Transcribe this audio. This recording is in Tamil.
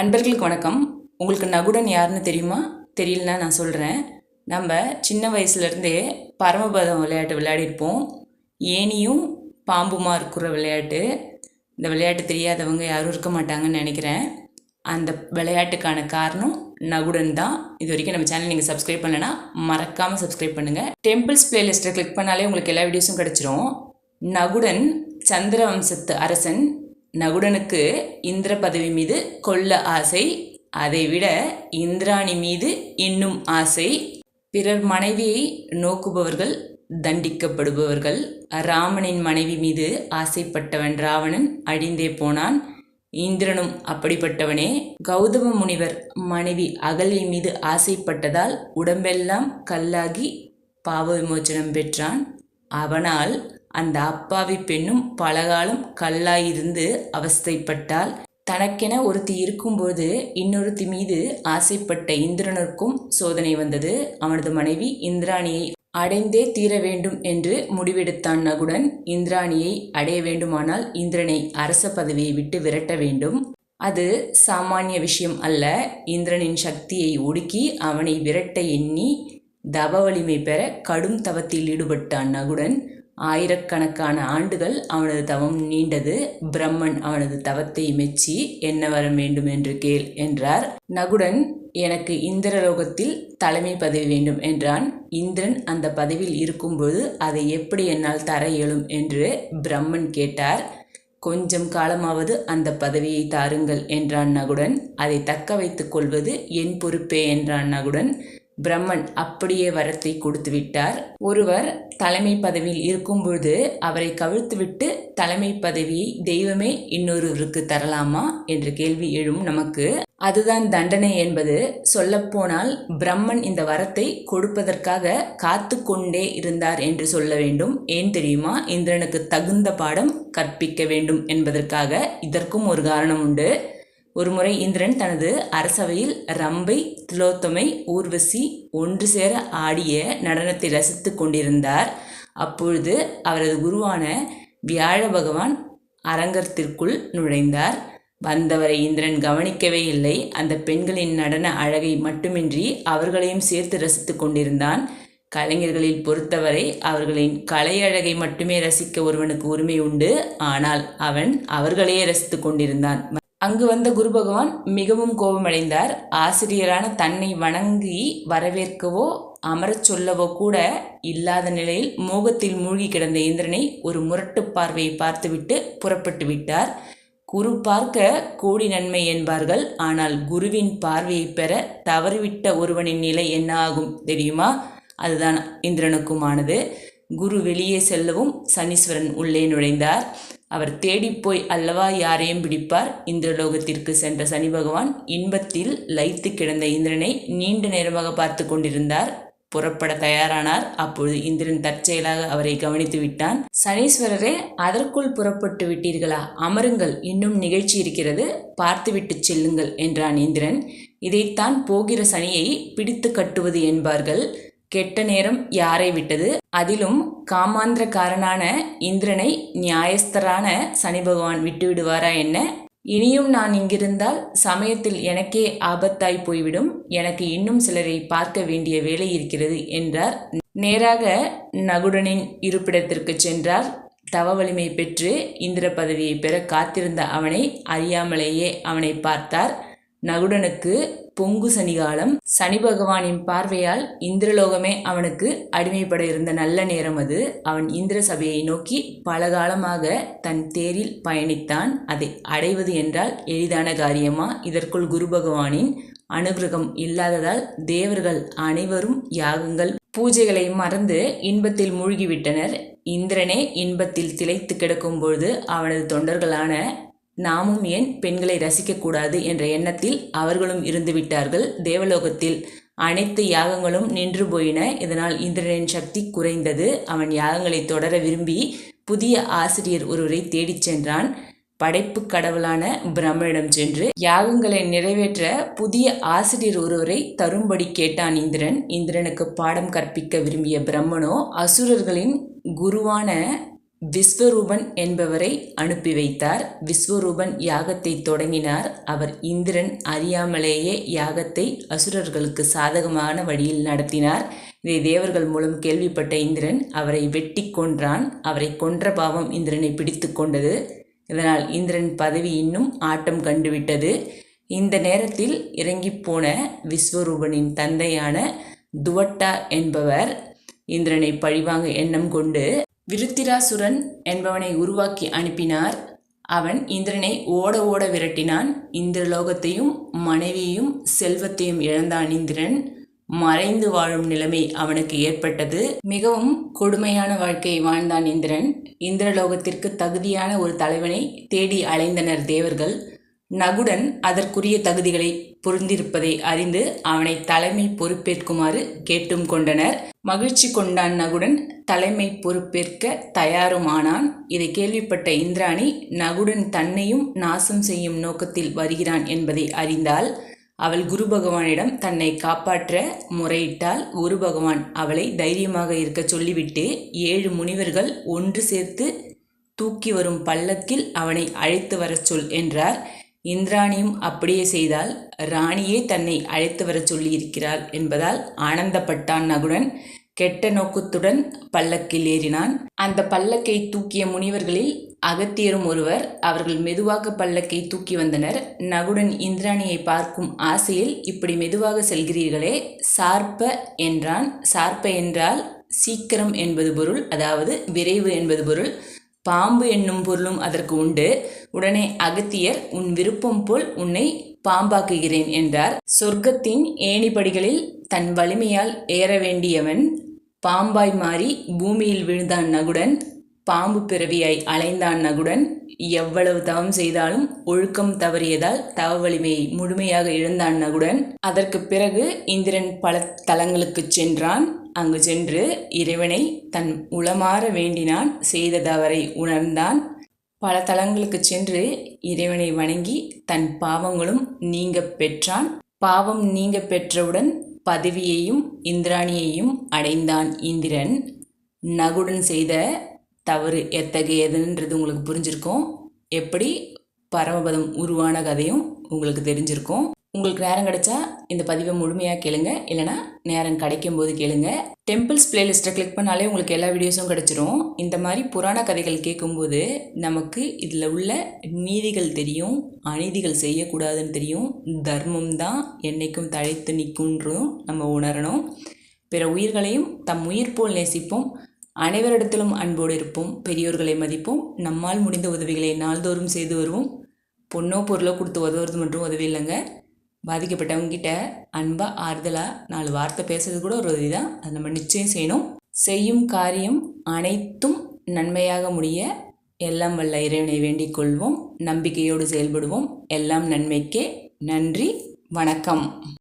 அன்பர்களுக்கு வணக்கம். உங்களுக்கு நகுடன் யாருன்னு தெரியுமா? தெரியலனா நான் சொல்கிறேன் நம்ம சின்ன வயசுலேருந்தே பரமபதம் விளையாட்டு விளையாடிருப்போம். ஏனியும் பாம்புமா இருக்கிற விளையாட்டு. இந்த விளையாட்டு தெரியாதவங்க யாரும் இருக்க மாட்டாங்கன்னு நினைக்கிறேன். அந்த விளையாட்டுக்கான காரணம் நகுடன் தான். இது வரைக்கும் நம்ம சேனல் நீங்கள் சப்ஸ்கிரைப் பண்ணலைன்னா மறக்காமல் சப்ஸ்கிரைப் பண்ணுங்கள் டெம்பிள்ஸ் பிளேலிஸ்ட்டை கிளிக் பண்ணாலே உங்களுக்கு எல்லா வீடியோஸும் கிடச்சிரும். நகுடன் சந்திர வம்சத்து அரசன் நகுடனுக்கு இந்திர பதவி மீது கொள்ள ஆசை அதைவிட இந்திராணி மீது இன்னும் ஆசை. பிறர் மனைவியை நோக்குபவர்கள் தண்டிக்கப்படுபவர்கள். ராமனின் மனைவி மீது ஆசைப்பட்டவன் ராவணன் அழிந்தே போனான். இந்திரனும் அப்படிப்பட்டவனே. கௌதம முனிவர் மனைவி அகல்யை மீது ஆசைப்பட்டதால் உடம்பெல்லாம் கல்லாகி பாவ விமோச்சனம் பெற்றான். அவனால் அந்த அப்பாவி பெண்ணும் பலகாலம் கல்லாயிருந்து அவஸ்தைப்பட்டால் தனக்கென ஒருத்தி இருக்கும்போது இன்னொருத்தி மீது ஆசைப்பட்ட இந்திரனுக்கும் சோதனை வந்தது. அவனது மனைவி இந்திராணியை அடைந்தே தீர வேண்டும் என்று முடிவெடுத்தான் நகுடன். இந்திராணியை அடைய வேண்டுமானால் இந்திரனை அரச பதவியை விட்டு விரட்ட வேண்டும். அது சாமானிய விஷயம் அல்ல. இந்திரனின் சக்தியை ஒடுக்கி அவனை விரட்ட எண்ணி தப வலிமை பெற கடும் தவத்தில் ஈடுபட்டான் நகுடன். ஆயிரக்கணக்கான ஆண்டுகள் அவனது தவம் நீண்டது. பிரம்மன் அவனது தவத்தை மெச்சி என்ன வர வேண்டும் என்று கேள் என்றார். நகுடன் எனக்கு இந்திரலோகத்தில் தலைமை பதவி வேண்டும் என்றான். இந்திரன் அந்த பதவியில் இருக்கும்போது அதை எப்படி என்னால் தர இயலும் என்று பிரம்மன் கேட்டார். கொஞ்சம் காலமாவது அந்த பதவியை தாருங்கள் என்றான் நகுடன். அதை தக்க வைத்துக் கொள்வது என் பொறுப்பே என்றான் நகுடன். பிரம்மன் அப்படியே வரத்தை கொடுத்து விட்டார். ஒருவர் தலைமை பதவியில் இருக்கும்பொழுது அவரை கவிழ்த்துவிட்டு தலைமை பதவியை தெய்வமே இன்னொருவருக்கு தரலாமா என்ற கேள்வி எழும் நமக்கு. அதுதான் தண்டனை என்பது. சொல்லப்போனால் பிரம்மன் இந்த வரத்தை கொடுப்பதற்காக காத்து கொண்டே இருந்தார் என்று சொல்ல வேண்டும். ஏன் தெரியுமா? இந்திரனுக்கு தகுந்த பாடம் கற்பிக்க வேண்டும் என்பதற்காக இதற்கும் ஒரு காரணம் உண்டு. ஒருமுறை இந்திரன் தனது அரசவையில் ரம்பை திலோத்தமை ஊர்வசி ஒன்று சேர ஆடிய நடனத்தை ரசித்து கொண்டிருந்தார். அப்பொழுது அவரது குருவான வியாழ பகவான் அரங்கத்திற்குள் நுழைந்தார். வந்தவரை இந்திரன் கவனிக்கவே இல்லை. அந்த பெண்களின் நடன அழகை மட்டுமின்றி அவர்களையும் சேர்த்து ரசித்து கொண்டிருந்தான். கலைஞர்களில் பொறுத்தவரை அவர்களின் கலை அழகை மட்டுமே ரசிக்க ஒருவனுக்கு உரிமை உண்டு. ஆனால் அவன் அவர்களையே ரசித்து கொண்டிருந்தான். அங்கு வந்த குரு பகவான் மிகவும் கோபமடைந்தார். ஆசிரியரான தன்னை வணங்கி வரவேற்கவோ அமரச் சொல்லவோ கூட இல்லாத நிலையில் மோகத்தில் மூழ்கி கிடந்த இந்திரனை ஒரு முரட்டு பார்வையை பார்த்துவிட்டு புறப்பட்டு விட்டார். குரு பார்க்க கோடி நன்மை என்பார்கள். ஆனால் குருவின் பார்வையை பெற தவறிவிட்ட ஒருவனின் நிலை என்ன ஆகும் தெரியுமா? அதுதான் இந்திரனுக்குமானது. குரு வெளியே செல்லவும் சனீஸ்வரன் உள்ளே நுழைந்தார். அவர் தேடிப்போய் அல்லவா யாரையும் பிடிப்பார்? இந்திரலோகத்திற்கு சென்ற சனி பகவான் இன்பத்தில் லைத்து கிடந்த இந்திரனை நீண்ட நேரமாக பார்த்து கொண்டிருந்தார். புறப்பட தயாரானார். அப்பொழுது இந்திரன் தற்செயலாக அவரை கவனித்து விட்டான். சனீஸ்வரரே அதற்குள் புறப்பட்டு விட்டீர்களா? அமருங்கள் இன்னும் நிகழ்ச்சி இருக்கிறது. பார்த்துவிட்டு செல்லுங்கள் என்றான் இந்திரன். இதைத்தான் போகிற சனியை பிடித்து கட்டுவது என்பார்கள். கெட்ட நேரம் யாரை விட்டது? அதிலும் காமாந்திரக்காரனான இந்திரனை நியாயஸ்தரான சனி பகவான் விட்டு விடுவாரா என்ன? இனியும் நான் இங்கிருந்தால் சமயத்தில் எனக்கே ஆபத்தாய் போய்விடும். எனக்கு இன்னும் சிலரை பார்க்க வேண்டிய வேலை இருக்கிறது என்றார். நேராக நகுடனின் இருப்பிடத்திற்கு சென்றார். தவ வலிமை பெற்று இந்திர பதவியை பெற காத்திருந்த அவனை அறியாமலேயே அவனை பார்த்தார். நகுடனுக்கு பொங்கு சனிகாலம் சனி பகவானின் பார்வையால் இந்திரலோகமே அவனுக்கு அடிமைப்பட இருந்த நல்ல நேரம் அது. அவன் இந்திர சபையை நோக்கி பல காலமாக தன் தேரில் பயணித்தான். அதை அடைவது என்றால் எளிதான காரியமா? இதற்குள் குரு பகவானின் அனுகிரகம் இல்லாததால் தேவர்கள் அனைவரும் யாகங்கள் பூஜைகளை மறந்து இன்பத்தில் மூழ்கிவிட்டனர். இந்திரனே இன்பத்தில் திளைத்து கிடக்கும்பொழுது அவனது தொண்டர்களான நாமும் ஏன் பெண்களை ரசிக்கக்கூடாது என்ற எண்ணத்தில் அவர்களும் இருந்துவிட்டார்கள். தேவலோகத்தில் அனைத்து யாகங்களும் நின்று போயின. இதனால் இந்திரனின் சக்தி குறைந்தது. அவன் யாகங்களை தொடர விரும்பி புதிய ஆசிரியர் ஒருவரை தேடிச் சென்றான். படைப்பு கடவுளான பிரம்மனிடம் சென்று யாகங்களை நிறைவேற்ற புதிய ஆசிரியர் ஒருவரை தரும்படி கேட்டான் இந்திரன். இந்திரனுக்கு பாடம் கற்பிக்க விரும்பிய பிரம்மனோ அசுரர்களின் குருவான விஸ்வரூபன் என்பவரை அனுப்பி வைத்தார். விஸ்வரூபன் யாகத்தை தொடங்கினார். அவர் இந்திரன் அறியாமலேயே யாகத்தை அசுரர்களுக்கு சாதகமான வழியில் நடத்தினார். இதை தேவர்கள் மூலம் கேள்விப்பட்ட இந்திரன் அவரை வெட்டி கொன்றான். அவரை கொன்ற பாவம் இந்திரனை பிடித்து கொண்டது. இதனால் இந்திரன் பதவி இன்னும் ஆட்டம் கண்டுவிட்டது. இந்த நேரத்தில் இறங்கிப் போன விஸ்வரூபனின் தந்தையான துவட்டா என்பவர் இந்திரனை பழிவாங்க எண்ணம் கொண்டு விருத்திராசுரன் என்பவனை உருவாக்கி அனுப்பினார். அவன் இந்திரனை ஓட ஓட விரட்டினான். இந்திரலோகத்தையும் மனைவியையும் செல்வத்தையும் இழந்தான் இந்திரன் மறைந்து வாழும் நிலைமை அவனுக்கு ஏற்பட்டது. மிகவும் கொடுமையான வாழ்க்கையை வாழ்ந்தான் இந்திரன். இந்திரலோகத்திற்கு தகுதியான ஒரு தலைவனை தேடி அலைந்தனர் தேவர்கள். நகுடன் அதற்குரிய தகுதிகளை பொருந்திருப்பதை அறிந்து அவனை தலைமை பொறுப்பேற்குமாறு கேட்டும் கொண்டனர். மகிழ்ச்சி கொண்டான் நகுடன். தலைமை பொறுப்பேற்க தயாருமானான். இதை கேள்விப்பட்ட இந்திராணி நகுடன் தன்னையும் நாசம் செய்யும் நோக்கத்தில் வருகிறான் என்பதை அறிந்தால் அவள் குரு பகவானிடம் தன்னை காப்பாற்ற முறையிட்டால் குரு பகவான் அவளை தைரியமாக இருக்க சொல்லிவிட்டு ஏழு முனிவர்கள் ஒன்று சேர்த்து தூக்கி வரும் பல்லக்கில் அவனை அழைத்து வரச் சொல் என்றார். இந்திராணியும் அப்படியே செய்தால் ராணியே தன்னை அழைத்து வரச் சொல்லியிருக்கிறாள் என்பதால் ஆனந்தப்பட்டான் நகுடன். கெட்ட நோக்கத்துடன் பல்லக்கில் ஏறினான். அந்த பல்லக்கை தூக்கிய முனிவர்களில் அகத்தியரும் ஒருவர் அவர்கள் மெதுவாக பல்லக்கை தூக்கி வந்தனர். நகுடன் இந்திராணியை பார்க்கும் ஆசையில் இப்படி மெதுவாக செல்கிறீர்களே சார்ப என்றான். சார்ப என்றால் சீக்கிரம் என்பது பொருள் அதாவது விரைவு என்பது பொருள். பாம்பு என்னும் பொருளும் அதற்கு உண்டு. உடனே அகத்தியர் உன் விருப்பம் போல் உன்னை பாம்பாக்குகிறேன் என்றார். சொர்க்கத்தின் ஏணிப்படிகளில் தன் வலிமையால் ஏற வேண்டியவன் பாம்பாய் மாறி பூமியில் விழுந்தான் நகுடன் பாம்பு பிறவியாய் அலைந்தான் நகுடன். எவ்வளவு தவம் செய்தாலும் ஒழுக்கம் தவறியதால் தவ வலிமையை முழுமையாக இழந்தான் நகுடன். அதற்கு பிறகு இந்திரன் பல தலங்களுக்கு சென்றான். அங்கு சென்று இறைவனை தன் உளமாற வேண்டினான் செய்த தவறை உணர்ந்தான். பல தலங்களுக்கு சென்று இறைவனை வணங்கி தன் பாவங்களும் நீங்க பெற்றான். பாவம் நீங்க பெற்றவுடன் பதவியையும் இந்திராணியையும் அடைந்தான் இந்திரன். நகுடன் செய்த தவறு எத்தகையதுன்றது உங்களுக்கு புரிஞ்சிருக்கும். எப்படி? பரமபதம் உருவான கதையும் உங்களுக்கு தெரிஞ்சிருக்கும். உங்களுக்கு நேரம் கிடைச்சா இந்த பதிவை முழுமையாக கேளுங்க. இல்லைனா நேரம் கிடைக்கும் போது கேளுங்க டெம்பிள்ஸ் பிளேலிஸ்ட்டை கிளிக் பண்ணாலே உங்களுக்கு எல்லா வீடியோஸும் கிடச்சிரும். இந்த மாதிரி புராண கதைகள் கேட்கும்போது நமக்கு இதில் உள்ள நீதிகள் தெரியும் அநீதிகள் செய்யக்கூடாதுன்னு தெரியும். தர்மம் தான் என்றைக்கும் தழைத்து நிற்குன்றதும் நம்ம உணரணும். பிற உயிர்களையும் தம் உயிர் போல் நேசிப்போம். அனைவரிடத்திலும் அன்போடு இருப்போம். பெரியோர்களை மதிப்போம். நம்மால் முடிந்த உதவிகளை நாள்தோறும் செய்து வருவோம். பொண்ணோ பொருளோ கொடுத்து உதவுறது மட்டும் உதவி இல்லைங்க. பாதிக்கப்பட்டவங்ககிட்ட அன்பாக ஆறுதலாக நாலு வார்த்தை பேசுறது கூட ஒரு இதுதான். தான் நம்ம நிச்சயம் செய்யணும். செய்யும் காரியம் அனைத்தும் நன்மையாக முடிய எல்லாம் வல்ல இறைவனை வேண்டிக் கொள்வோம். நம்பிக்கையோடு செயல்படுவோம். எல்லாம் நன்மைக்கே நன்றி. வணக்கம்.